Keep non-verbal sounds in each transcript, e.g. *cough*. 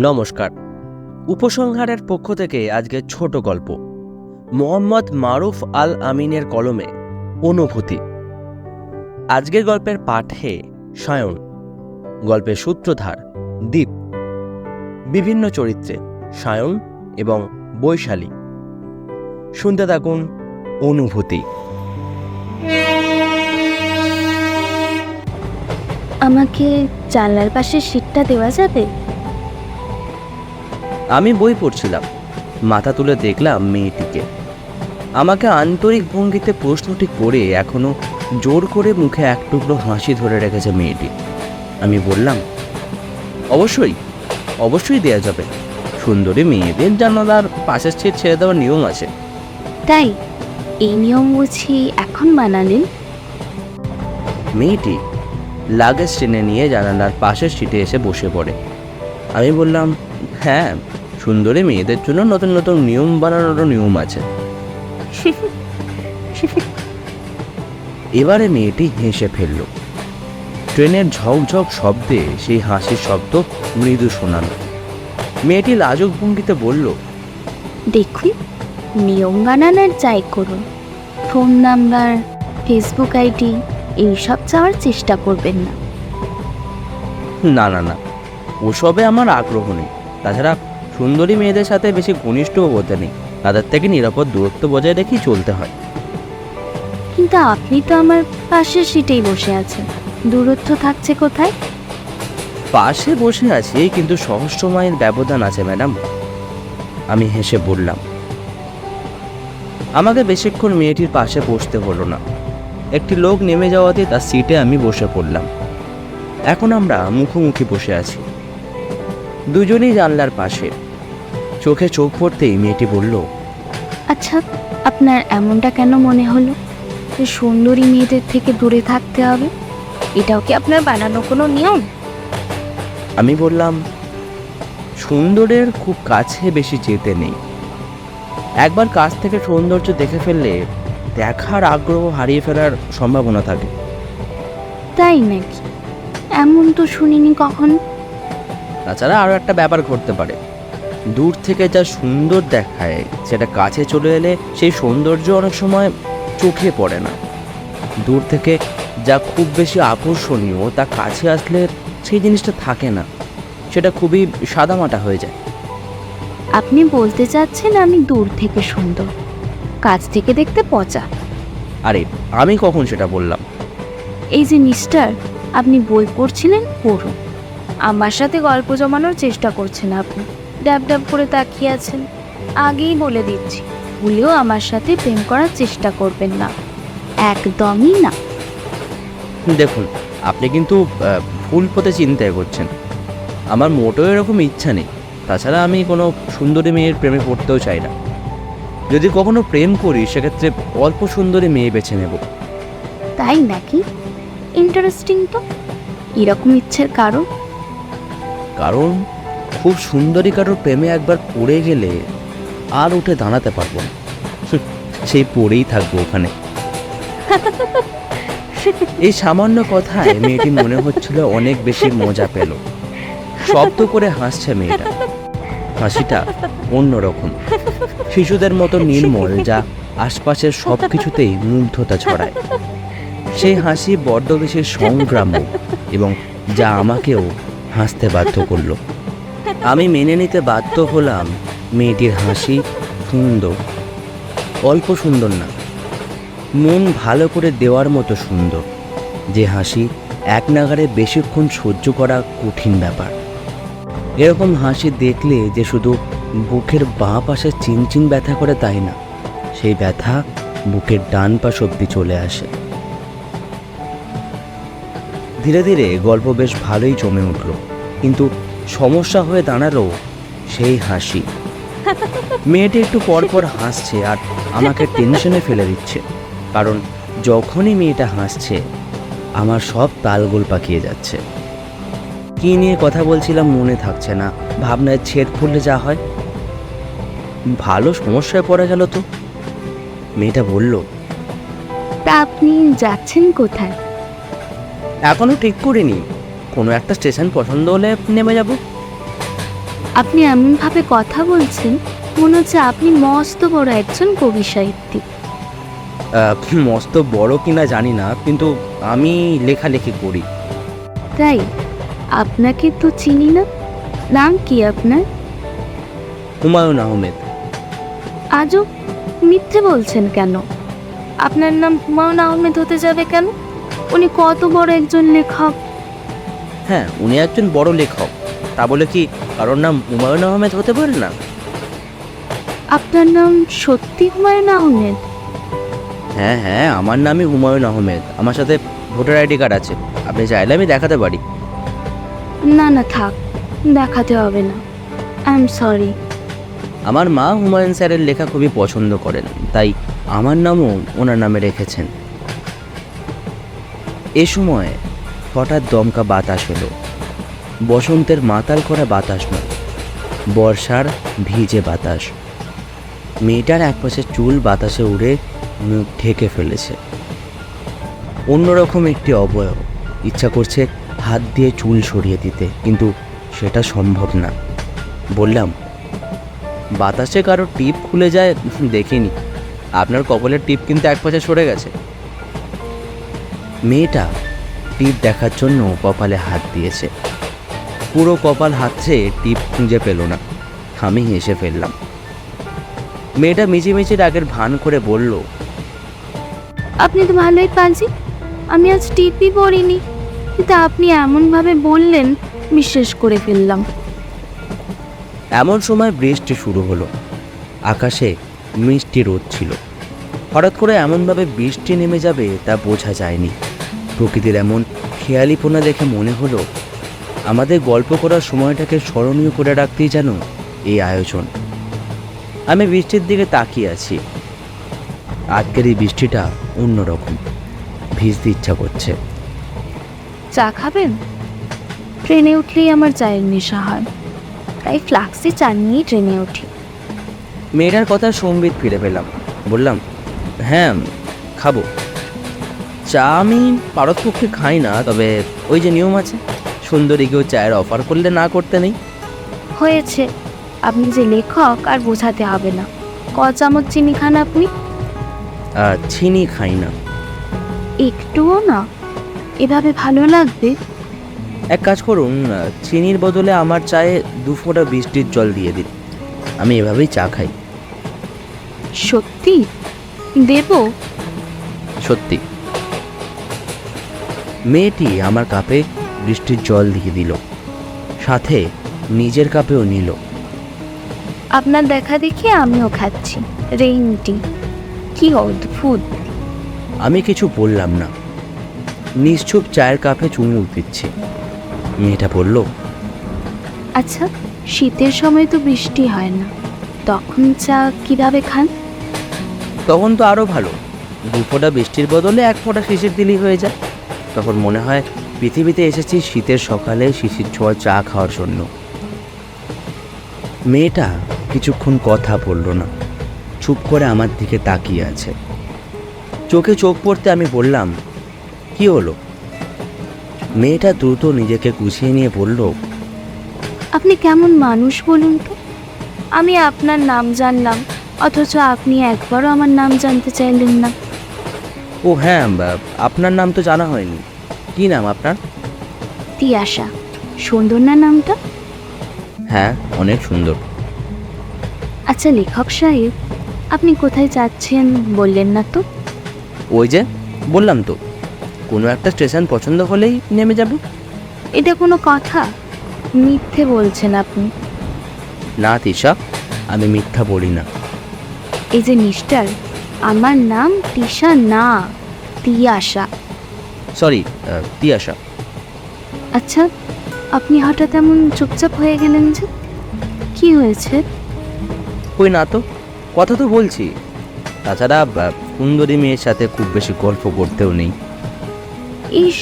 নমস্কার। উপসংহারের পক্ষ থেকে আজকে ছোট গল্প। মোহাম্মদ মারুফ আল আমিনের কলমে অনুভূতি। আজকের গল্পের পাঠে সায়ন। গল্পের সূত্রধার দ্বীপ বিভিন্ন চরিত্রে সায়ন এবং বৈশালী। শুনতে থাকুন অনুভূতি। আমাকে জানলার পাশে সিটটা দেওয়া যাবে? আমি বই পড়ছিলাম। মাথা তুলে দেখলাম মেয়েটিকে। আমাকে আন্তরিক ভঙ্গিতে প্রশ্নটি করে এখনও জোর করে মুখে এক টুকরো হাসি ধরে রেখেছে মেয়েটি। আমি বললাম অবশ্যই অবশ্যই দেয়া যাবে। সুন্দরী মেয়েদের জানালার পাশের সিট ছেড়ে দেওয়ার নিয়ম আছে। তাই এই নিয়ম বুঝি এখন বানালেন? মেয়েটি লাগেজ টেনে নিয়ে জানালার পাশের সিটে এসে বসে পড়ে। আমি বললাম হ্যাঁ সুন্দরী মেয়েদের জন্য নতুন নতুন নিয়ম বানানোরও নিয়ম আছে। এবারে মেয়েটি হেসে ফেলল। ট্রেনের ঝকঝক শব্দে সেই হাসির শব্দ মৃদু শোনালো। মেয়েটি লাজুক ভঙ্গিতে বলল দেখুন নিয়ম বানানোর চাই করুন। ফোন নাম্বার ফেসবুক আইডি এইসব চাওয়ার চেষ্টা করবেন না। না না না ওসবে আমার আগ্রহ নেই। তাছাড়া সুন্দরী মেয়েদের সাথে বেশি ঘনিষ্ঠও হতে নেই। তাদের থেকে নিরাপদ দূরত্ব বজায় রেখেই চলতে হয়। কিন্তু আপনি তো আমার পাশের সিটেই বসে আছেন। দূরত্ব থাকছে কোথায়? পাশে বসে আছি কিন্তু সহস্র মাইল ব্যবধান আছে ম্যাডাম। আমি হেসে বললাম আমাকে বেশিক্ষণ মেয়েটির পাশে বসতে হলো না। একটি লোক নেমে যাওয়াতে তার সিটে আমি বসে পড়লাম। এখন আমরা মুখোমুখি বসে আছি। দুজনেই জানলার পাশে। চোখে চোখ পড়তেই মেয়েটি বলল আচ্ছা আপনার এমনটা কেন মনে হলো? যে সুন্দরী মেয়েদের থেকে দূরে থাকতে হবে? এটাও কি আপনার বানানো কোনো নিয়ম? আমি বললাম সুন্দরের খুব কাছে বেশি যেতে নেই। একবার কাছ থেকে সৌন্দর্য দেখে ফেললে দেখার আগ্রহ হারিয়ে ফেলার সম্ভাবনা থাকে। তাই নাকি? এমন তো শুনিনি কখন। তাছাড়া আরও একটা ব্যাপার ঘটতে পারে। দূর থেকে যা সুন্দর দেখায় সেটা কাছে চলে এলে সেই সৌন্দর্য অনেক সময় চোখে পড়ে না। দূর থেকে যা খুব বেশি আকর্ষণীয় তা কাছে আসলে সেই জিনিসটা থাকে না। সেটা খুবই সাদামাটা হয়ে যায়। আপনি বলতে চাচ্ছেন আমি দূর থেকে সুন্দর কাছ থেকে দেখতে পচা? আরে আমি কখন সেটা বললাম? এই যে মিস্টার আপনি বই পড়ছিলেন পড়ুন। আমার সাথে গল্প জমানোর চেষ্টা করছেন আপনি। ড্যাব ড্যাব করে তাকিয়ে আছেন। আগেই বলে দিচ্ছি ভুলেও আমার সাথে প্রেম করার চেষ্টা করবেন না। একদমই না। দেখুন আপনি কিন্তু আহ, ভুল পথে চিন্তায় করছেন। আমার মোটেও এরকম ইচ্ছা নেই। তাছাড়া আমি কোনো সুন্দরী মেয়ের প্রেমে পড়তেও চাই না। যদি কখনো প্রেম করি সেক্ষেত্রে অল্প সুন্দরী মেয়ে বেছে নেব। তাই নাকি? ইন্টারেস্টিং তো। এরকম ইচ্ছের কারণ? কারণ? খুব সুন্দরী কারোর প্রেমে একবার পড়ে গেলে আর উঠে দাঁড়াতে পারব না। সেই পড়েই থাকব ওখানে। এই সামান্য কথায় মেয়েটি মনে হচ্ছিল অনেক বেশি মজা পেল। শব্দ করে হাসছে মেয়েটা। হাসিটা অন্যরকম। শিশুদের মতো নির্মল যা আশপাশের সব কিছুতেই মুগ্ধতা ছড়ায়। সেই হাসি বড্ড বেশি সংগ্রাম্য এবং যা আমাকেও হাসতে বাধ্য করল। আমি মেনে নিতে বাধ্য হলাম। মেয়েটির হাসি সুন্দর অল্প সুন্দর না। মন ভালো করে দেওয়ার মতো সুন্দর। যে হাসি এক নাগারে বেশিক্ষণ সহ্য করা কঠিন ব্যাপার। এরকম হাসি দেখলে যে শুধু বুকের বাঁ পাশে চিনচিন ব্যথা করে তাই না, সেই ব্যথা বুকের ডান পাশ অব্দি চলে আসে। ধীরে ধীরে গল্প বেশ ভালোই জমে উঠল। কিন্তু সমস্যা হয়ে দাঁড়াল সেই হাসি। মেয়েটি একটু পর পর হাসছে আর আমাকে টেনশনে ফেলে দিচ্ছে। কারণ যখনই মেয়েটা হাসছে আমার সব তালগোল পাকিয়ে যাচ্ছে। কী নিয়ে কথা বলছিলাম মনে থাকছে না। ভাবনায় ছেদ পড়লে যা হয়। ভালো সমস্যায় পড়ে গেল তো। মেয়েটা বলল তা আপনি যাচ্ছেন কোথায়? এখনও ঠিক করিনি। কোনো একটা স্টেশন পছন্দ হলে নেমে যাব। আপনি এমনভাবে কথা বলছেন মনে হচ্ছে আপনি মস্ত বড় একজন কবি সাহিত্যিক। মস্ত বড় কিনা জানি না কিন্তু আমি লেখালেখি করি। তাই? আপনাকে তো চিনি না? নাম কি আপনার? হুমায়ুন আহমেদ। আজও মিথ্যে বলছেন কেন? আপনার নাম হুমায়ুন আহমেদ হতে যাবে কেন? উনি কত বড় একজন লেখক। হ্যাঁ উনি একজন বড় লেখক। তা বলে কি কারোর নাম হুমায়ুন আহমেদ হতে পারে না? আপনার নাম সত্যি হুমায়ুন আহমেদ? হ্যাঁ হ্যাঁ আমার নামই হুমায়ুন আহমেদ। আমার সাথে ভোটার আইডি কার্ড আছে। আপনি চাইলে আমি দেখাতে পারি। না না থাক দেখাতে হবে না। আই এম সরি আমার মা হুমায়ুন স্যারের লেখা খুবই পছন্দ করেন তাই আমার নামও ওনার নামে রেখেছেন। এ সময় হঠাৎ দমকা বাতাস এলো। বসন্তের মাতাল করা বাতাস নয়, বর্ষার ভিজে বাতাস। মেয়েটার একপাশে চুল বাতাসে উড়ে মুখ ঢেকে ফেলেছে। অন্যরকম একটি অবয়ব, ইচ্ছা করছে হাত দিয়ে চুল সরিয়ে দিতে, কিন্তু সেটা সম্ভব না। বললাম, বাতাসে কারও টিপ খুলে যায়? দেখিনি। আপনার কপালের টিপ কিন্তু এক পাশে সরে গেছে। মেয়েটা টিপ দেখার জন্য কপালে হাত দিয়েছে। পুরো কপাল হাতছে টিপ খুঁজে পেল না। আমি হেসে ফেললাম। মেয়েটা মিচিমিচি রাগের ভান করে বলল আপনি তো ভালোই পাজি আমি আজ টিপি পড়িনি। কিন্তু আপনি এমনভাবে বললেন বিশ্বাস করে ফেললাম। এমন সময় বৃষ্টি শুরু হলো। আকাশে মিষ্টি রোদ ছিল। হঠাৎ করে এমনভাবে বৃষ্টি নেমে যাবে তা বোঝা যায়নি। প্রকৃতির এমন খেয়ালিপোনা দেখে মনে হলো আমাদের গল্প করার সময়টাকে স্মরণীয় করে রাখতেই যেন এই আয়োজন। আমি বৃষ্টির দিকে তাকিয়ে আছি। আজকের এই বৃষ্টিটা অন্যরকম। ভিজতে ইচ্ছা করছে। চা খাবেন? ট্রেনে উঠলেই আমার চায়ের নেশা হয়। তাই ফ্লাক্সে চা নিয়েই ট্রেনে উঠি। মেয়েটার কথা সম্বিত ফিরে পেলাম। বললাম হ্যাঁ খাব। চা আমি পারতপক্ষে খাই না তবে ওই যে নিয়ম আছে সুন্দরীকেও চায়ের অফার করলে না করতে নেই। হয়েছে। আপনি যে লেখক আর বোঝাতে হবে না। ক চামচ চিনি খান আপনি? চিনি খাই না। একটুও না। এভাবে ভালো লাগবে? এক কাজ করুন আহ, চিনির বদলে আমার চায়ে দু ফোঁটা বৃষ্টির জল দিয়ে দিন। আমি এভাবেই চা খাই। সত্যি? দেব? সত্যি। মেয়েটি আমার কাপে বৃষ্টির জল দিয়ে দিল। সাথে নিজের কাপেও নিল। আপনার দেখা দেখি আমিও খাচ্ছি। রেইনটি কি অদ্ভুত। আমি কিছু বললাম না। নিশ্চুপ চায়ের কাপে চুমুক দিচ্ছে। মেয়েটা বলল আচ্ছা শীতের সময় তো বৃষ্টি হয় না। তখন চা কীভাবে খান? তখন তো আরও ভালো। দু ফোঁটা বৃষ্টির বদলে এক ফোঁটা শিশির দিলেই হয়ে যায়। তখন মনে হয় পৃথিবীতে এসেছি শীতের সকালে শিশির ছোঁয়া চা খাওয়ার জন্য। মেয়েটা কিছুক্ষণ কথা বলল না। চুপ করে আমার দিকে তাকিয়ে আছে। চোখে চোখ পড়তে আমি বললাম, কি হলো? মেয়েটা দ্রুত নিজেকে গুছিয়ে নিয়ে বলল, আপনি কেমন মানুষ বলুন তো? আমি আপনার নাম জানলাম, অথচ আপনি একবারও আমার নাম জানতে চাইলেন না। ও হ্যাঁ আপনার নাম তো জানা হয়নি। কি নাম আপনার? তিয়াশা। সুন্দর না নামটা? হ্যাঁ অনেক সুন্দর। আচ্ছা লেখক সাহেব আপনি কোথায় যাচ্ছেন বললেন না তো? ওই যে বললাম তো কোনো একটা স্টেশন পছন্দ হলেই নেমে যাব। এটা কোনো কথা? মিথ্যে বলছেন আপনি। না তিশা আমি মিথ্যা বলি না। এই যে মিস্টার আমার নাম তিশা না তিয়াশা। সরি তিয়াশা। আচ্ছা আপনি হঠাৎ এমন চুপচাপ হয়ে গেলেন যে কি হয়েছে? কই না তো কথা তো বলছি। তাছাড়া সুন্দরী মেয়ের সাথে খুব বেশি গল্প করতেও নেই। ইস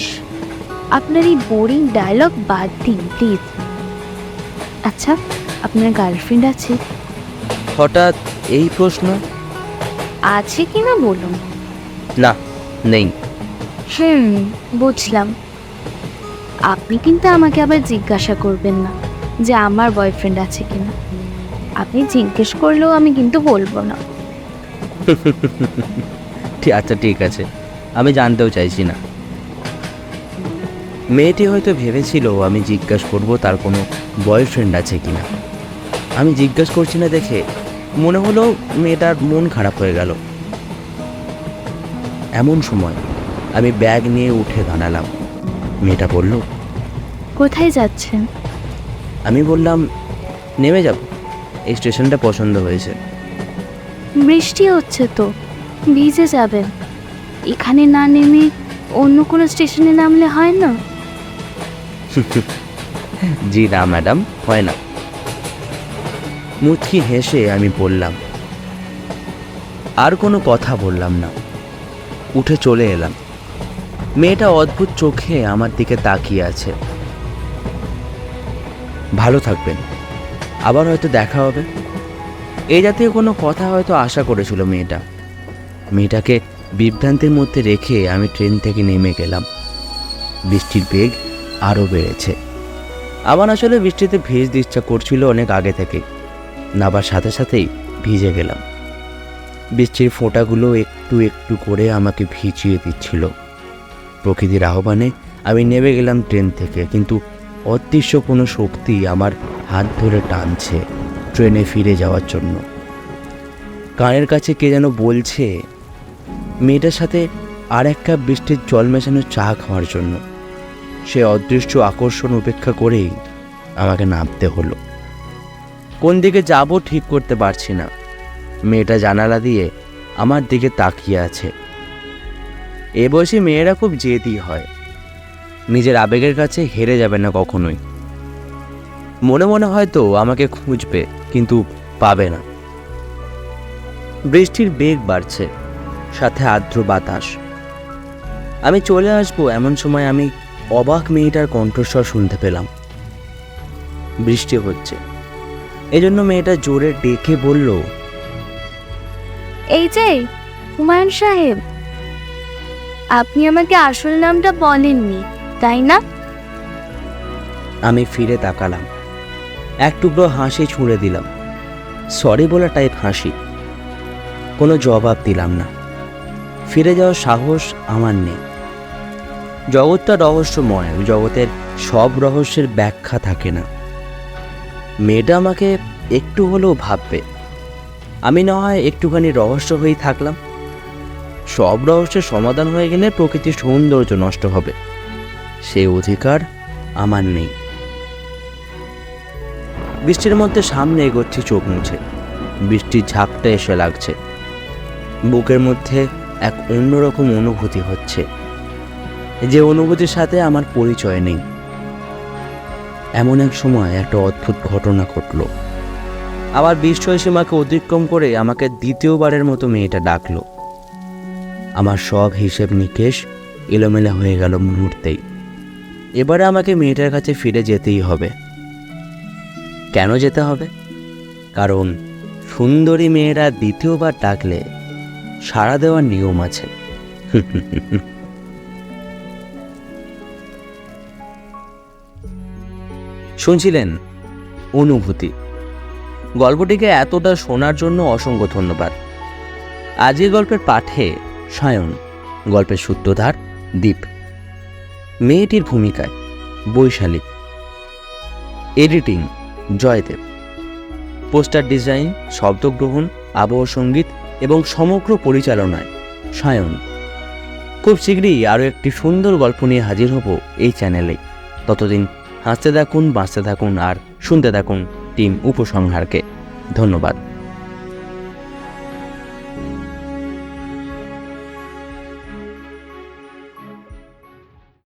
আপনার এই বোরিং ডায়লগ বাদ দিন প্লিজ আচ্ছা আপনার গার্লফ্রেন্ড আছে? হঠাৎ এই প্রশ্ন? আছে কি না বলুন? না নেই। হুম বুঝলাম। আপনি কিন্তু আমাকে আবার জিজ্ঞাসা করবেন না যে আমার বয়ফ্রেন্ড আছে কিনা। আপনি জিজ্ঞেস করলেও আমি কিন্তু বলব না। *laughs* ঠিক আচ্ছা ঠিক আছে। আমি জানতেও চাইছি না। মেয়েটি হয়তো ভেবেছিল আমি জিজ্ঞাসা করব তার কোনো বয়ফ্রেন্ড আছে কিনা। আমি জিজ্ঞাসা করছি না দেখে মনে হলো মেয়েটার মন খারাপ হয়ে গেল। এমন সময় আমি ব্যাগ নিয়ে উঠে দাঁড়ালাম। মেয়েটা বলল কোথায় যাচ্ছেন? আমি বললাম নেমে যাব। এই স্টেশনটা পছন্দ হয়েছে। বৃষ্টি হচ্ছে তো ভিজে যাবেন। এখানে না নেমে অন্য কোনো স্টেশনে নামলে হয় না? *laughs* জি না ম্যাডাম হয় না। মুচকি হেসে আমি বললাম, আর কোনো কথা বললাম না। উঠে চলে এলাম। মেয়েটা অদ্ভুত চোখে আমার দিকে তাকিয়ে আছে। ভালো থাকবেন। আবার হয়তো দেখা হবে। এই জাতীয় কোনো কথা হয়তো আশা করেছিল মেয়েটা। মেয়েটাকে বিভ্রান্তির মধ্যে রেখে আমি ট্রেন থেকে নেমে গেলাম। বৃষ্টির বেগ আরও বেড়েছে। আমার আসলে বৃষ্টিতে ভেজ ইচ্ছা করছিল অনেক আগে থেকে। নাবার সাথে সাথেই ভিজে গেলাম। বৃষ্টির ফোঁটাগুলো একটু একটু করে আমাকে ভিজিয়ে দিচ্ছিল। প্রকৃতির আহ্বানে আমি নেমে গেলাম ট্রেন থেকে, কিন্তু অদৃশ্য কোনো শক্তি আমার হাত ধরে টানছে ট্রেনে ফিরে যাওয়ার জন্য। কানের কাছে কে যেন বলছে, মেয়েটার সাথে আর এক কাপ বৃষ্টির জল মেশানো চা খাওয়ার জন্য। সে অদৃশ্য আকর্ষণ উপেক্ষা করেই আমাকে নামতে হলো। কোন দিকে যাব ঠিক করতে পারছি না। মেয়েটা জানালা দিয়ে আমার দিকে তাকিয়ে আছে। এ বয়সে মেয়েরা খুব জেদি হয়। নিজের আবেগের কাছে হেরে যাবে না কখনোই। মনে মনে হয়তো আমাকে খুঁজবে, কিন্তু পাবে না। বৃষ্টির বেগ বাড়ছে, সাথে আর্দ্র বাতাস। আমি চলে আসব এমন সময় আমি অবাক মেয়েটার কণ্ঠস্বর শুনতে পেলাম। বৃষ্টি হচ্ছে। এজন্য মেয়েটা জোরে ডেকে বলল এই যে হুমায়ুন সাহেব আপনি আমাকে আসল নামটা বলেননি তাই না? আমি ফিরে তাকালাম। এক টুকরো হাসি ছুঁড়ে দিলাম। সরি বলা টাইপ হাসি। কোনো জবাব দিলাম না। ফিরে যাওয়ার সাহস আমার নেই। জগৎটা রহস্যময় জগতের সব রহস্যের ব্যাখ্যা থাকে না। মেয়েটা আমাকে একটু হলেও ভাববে। আমি না হয় একটুখানি রহস্য হয়েই থাকলাম। সব রহস্যের সমাধান হয়ে গেলে প্রকৃতির সৌন্দর্য নষ্ট হবে। সে অধিকার আমার নেই। বৃষ্টির মধ্যে সামনে এগোচ্ছি, চোখ মুছে। বৃষ্টির ঝাপটা এসে লাগছে। বুকের মধ্যে এক অন্যরকম অনুভূতি হচ্ছে। যে অনুভূতির সাথে আমার পরিচয় নেই। এমন এক সময় একটা অদ্ভুত ঘটনা ঘটলো। আবার বিশ্বয় সীমাকে অতিক্রম করে আমাকে দ্বিতীয়বারের মতো মেয়েটা ডাকলো। আমার সব হিসেব নিকেশ এলোমেলো হয়ে গেল মুহূর্তেই। এবারে আমাকে মেয়েটার কাছে ফিরে যেতেই হবে। কেন যেতে হবে? কারণ সুন্দরী মেয়েরা দ্বিতীয়বার ডাকলে সাড়া দেওয়ার নিয়ম আছে। *laughs* শুনছিলেন অনুভূতি। গল্পটিকে এতটা শোনার জন্য অসংখ্য ধন্যবাদ। আজকের গল্পের পাঠে সায়ন, গল্পের সূত্রধার দ্বীপ মেয়েটির ভূমিকায় Vaishali. Editing Joydeb. Poster design, শব্দগ্রহণ, আবহ সংগীত এবং সমগ্র পরিচালনায় সায়ন। খুব শীঘ্রই আরও একটি সুন্দর গল্প নিয়ে হাজির হব এই চ্যানেলে। ততদিন হাসতে থাকুন বাঁচতে থাকুন আর শুনতে থাকুন টিম উপসংহারকে। ধন্যবাদ।